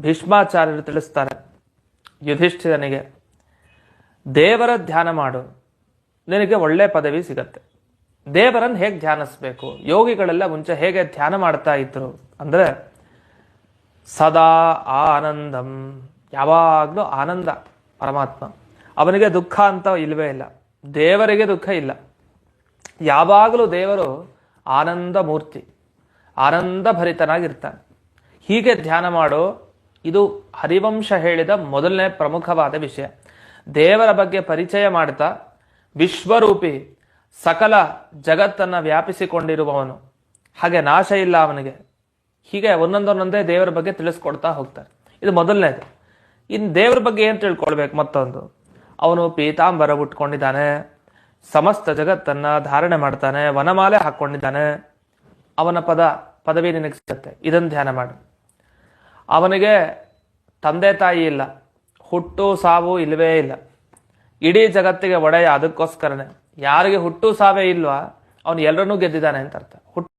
ಭೀಷ್ಮಾಚಾರ್ಯರು ತಿಳಿಸ್ತಾರೆ. ಯುಧಿಷ್ಠಿರನಿಗೆ, ದೇವರ ಧ್ಯಾನ ಮಾಡು. ನಿನಗೆ ಒಳ್ಳೆ ಪದವಿ ಸಿಗತ್ತೆ. ದೇವರನ್ನು ಹೇಗೆ ಧ್ಯಾನಿಸ್ಬೇಕು? ಯೋಗಿಗಳೆಲ್ಲ ಮುಂಚೆ ಹೇಗೆ ಧ್ಯಾನ ಮಾಡ್ತಾ ಇದ್ರು? ಅಂದರೆ, ಸದಾ ಆನಂದಂ. ಯಾವಾಗಲೂ ಆನಂದ, ಪರಮಾತ್ಮ. ಅವನಿಗೆ ದುಃಖ ಅಂತ ಇಲ್ಲವೇ ಇಲ್ಲ. ದೇವರಿಗೆ ದುಃಖ ಇಲ್ಲ. ಯಾವಾಗಲೂ ದೇವರು ಆನಂದ ಮೂರ್ತಿ, ಆನಂದ ಭರಿತನಾಗಿರ್ತಾನೆ. ಹೀಗೆ ಧ್ಯಾನ ಮಾಡೋ ಇದು ಹರಿವಂಶ ಹೇಳಿದ ಮೊದಲನೇ ಪ್ರಮುಖವಾದ ವಿಷಯ. ದೇವರ ಬಗ್ಗೆ ಪರಿಚಯ ಮಾಡ್ತಾ ವಿಶ್ವರೂಪಿ ಸಕಲ ಜಗತ್ತನ್ನು ವ್ಯಾಪಿಸಿಕೊಂಡಿರುವವನು. ಹಾಗೆ ನಾಶ ಇಲ್ಲ ಅವನಿಗೆ. ಹೀಗೆ ಒಂದೊಂದೊಂದೊಂದೇ ದೇವರ ಬಗ್ಗೆ ತಿಳಿಸ್ಕೊಡ್ತಾ ಹೋಗ್ತಾರೆ. ಇದು ಮೊದಲನೇದು. ಇನ್ನು ದೇವರ ಬಗ್ಗೆ ಏನು ತಿಳ್ಕೊಳ್ಬೇಕು ಮತ್ತೊಂದು? ಅವನು ಪೀತಾಂಬರ ಉಟ್ಕೊಂಡಿದ್ದಾನೆ. ಸಮಸ್ತ ಜಗತ್ತನ್ನು ಧಾರಣೆ ಮಾಡ್ತಾನೆ. ವನಮಾಲೆ ಹಾಕ್ಕೊಂಡಿದ್ದಾನೆ ಅವನ ಪದ, ಪದವಿ ನಿನಗೆ ಸಿಗುತ್ತೆ ಇದನ್ನು ಧ್ಯಾನ ಮಾಡು. ಅವನಿಗೆ ತಂದೆ ತಾಯಿ ಇಲ್ಲ, ಹುಟ್ಟು ಸಾವು ಇಲ್ಲವೇ ಇಲ್ಲ. ಇಡೀ ಜಗತ್ತಿಗೆ ಒಡೆಯ ಅದಕ್ಕೋಸ್ಕರನೇ. ಯಾರಿಗೆ ಹುಟ್ಟು ಸಾವೇ ಇಲ್ವಾ, ಅವನು ಎಲ್ಲರನ್ನೂ ಗೆದ್ದಿದ್ದಾನೆ ಅಂತ ಅರ್ಥ. ಹುಟ್ಟು